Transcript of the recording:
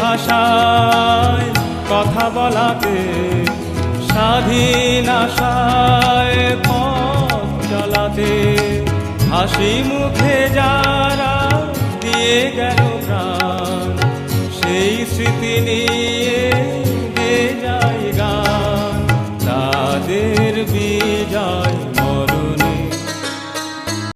ভাষায় কথা বলাতে স্বাধীন আশায় পথ চলাতে হাসি মুখে যারা দিয়ে গেল প্রাণ, সেই স্মৃতি নিয়ে গে যায় গান। তাদের বিজয়